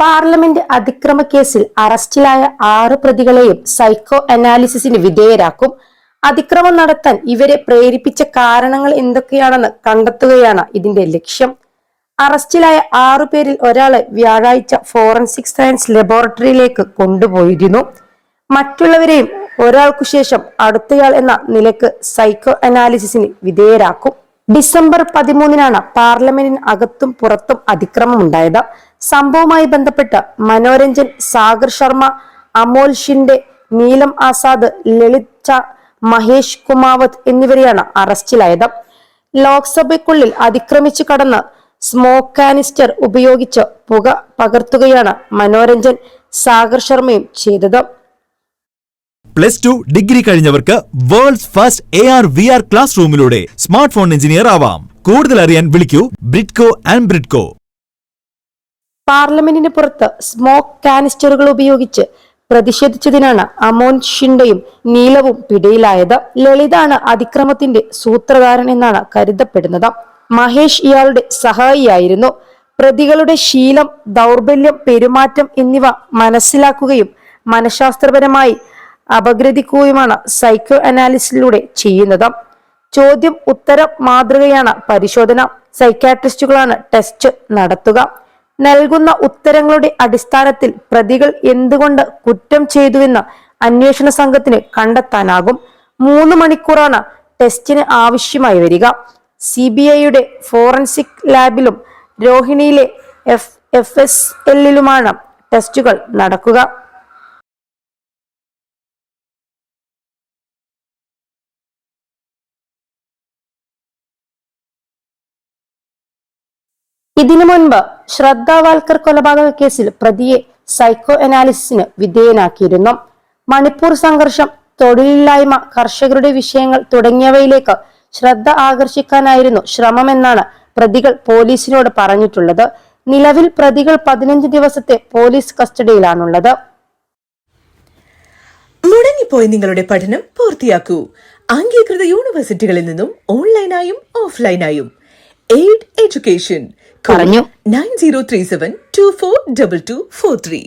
Parliament അതിക്രമ കേസിൽ അറസ്റ്റിലായ ആറ് പ്രതികളെയും സൈക്കോ അനാലിസിസിന് വിധേയരാക്കും. അതിക്രമം നടത്താൻ ഇവരെ പ്രേരിപ്പിച്ച കാരണങ്ങൾ എന്തൊക്കെയാണെന്ന് കണ്ടെത്തുകയാണ് ഇതിന്റെ ലക്ഷ്യം. അറസ്റ്റിലായ ആറു പേരിൽ ഒരാളെ വ്യാഴാഴ്ച ഫോറൻസിക് സയൻസ് ലബോറട്ടറിയിലേക്ക് കൊണ്ടുപോയിരുന്നു. മറ്റുള്ളവരെയും ഒരാൾക്കു ശേഷം അടുത്തയാൾ എന്ന നിലയ്ക്ക് സൈക്കോ അനാലിസിസിന് വിധേയരാക്കും. ഡിസംബർ പതിമൂന്നിനാണ് പാർലമെന്റിന് അകത്തും പുറത്തും അതിക്രമം അതിക്രമമുണ്ടായത്. സംഭവവുമായി ബന്ധപ്പെട്ട് മനോരഞ്ജൻ സാഗർ ശർമ്മ അമോൽ ഷിൻഡെ നീലം ആസാദ് ലളിത് ച മഹേഷ് കുമാവത് എന്നിവരെയാണ് അറസ്റ്റിലായത്. ലോക്സഭയ്ക്കുള്ളിൽ അതിക്രമിച്ചു കടന്ന് സ്മോക്ക് കാനിസ്റ്റർ ഉപയോഗിച്ച് പുക പകർത്തുകയാണ് മനോരഞ്ജൻ സാഗർ ശർമ്മയും ചെയ്തത്. Plus two degree കഴിഞ്ഞവർക്ക് world first A R V R class റൂമിലൂടെ smart phone engineer ആവാം. കൂടുതൽ അറിയാൻ വിളിക്കൂ ബ്രിഡ്കോ ആൻഡ് ബ്രിഡ്കോ പാർലമെന്റിന് പുറത്ത് സ്മോക്ക് കാനിസ്റ്ററുകൾ ഉപയോഗിച്ച് പ്രതിഷേധിച്ചതിനാണ് അമോൻ ഷിൻഡയും നീലവും പിടിയിലായത്. ലളിതാണ് അതിക്രമത്തിന്റെ സൂത്രധാരൻ എന്നാണ് കരുതപ്പെടുന്നത്. മഹേഷ് ഇയാളുടെ സഹായിയായിരുന്നു. പ്രതികളുടെ ശീലം ദൗർബല്യം പെരുമാറ്റം എന്നിവ മനസ്സിലാക്കുകയും മനഃശാസ്ത്രപരമായി അപഗ്രഥിക്കുകയുമാണ് സൈക്കോ അനാലിസിലൂടെ ചെയ്യുന്നത്. ചോദ്യം ഉത്തരം മാതൃകയാണ്. പരിശോധന സൈക്കാട്രിസ്റ്റുകളാണ് ടെസ്റ്റ് നടത്തുക. നൽകുന്ന ഉത്തരങ്ങളുടെ അടിസ്ഥാനത്തിൽ പ്രതികൾ എന്തുകൊണ്ട് കുറ്റം ചെയ്തുവെന്ന് അന്വേഷണ സംഘത്തിന് കണ്ടെത്താനാകും. മൂന്ന് മണിക്കൂറാണ് ടെസ്റ്റിന് ആവശ്യമായി വരിക. സി ബി ഐയുടെ ഫോറൻസിക് ലാബിലും രോഹിണിയിലെ എഫ് എഫ് എസ് എല്ലിലുമാണ് ടെസ്റ്റുകൾ നടക്കുക. ഇതിനു മുൻപ് ശ്രദ്ധ വാൽക്കർ കൊലപാതക കേസിൽ പ്രതിയെ സൈക്കോ അനാലിസിന് വിധേയനാക്കിയിരുന്നു. മണിപ്പൂർ സംഘർഷം തൊഴിലില്ലായ്മ കർഷകരുടെ വിഷയങ്ങൾ തുടങ്ങിയവയിലേക്ക് ശ്രദ്ധ ആകർഷിക്കാനായിരുന്നു ശ്രമമെന്നാണ് പ്രതികൾ പോലീസിനോട് പറഞ്ഞിട്ടുള്ളത്. നിലവിൽ പ്രതികൾ പതിനഞ്ച് ദിവസത്തെ പോലീസ് കസ്റ്റഡിയിലാണുള്ളത്. മുടങ്ങിപ്പോയ നിങ്ങളുടെ പഠനം പൂർത്തിയാക്കൂ. അംഗീകൃത യൂണിവേഴ്സിറ്റികളിൽ നിന്നും ഓൺലൈനായും ഓഫ്ലൈനായും എയ്ഡ് എഡ്യൂക്കേഷൻ പറഞ്ഞു. Nine zero three seven two four double two four three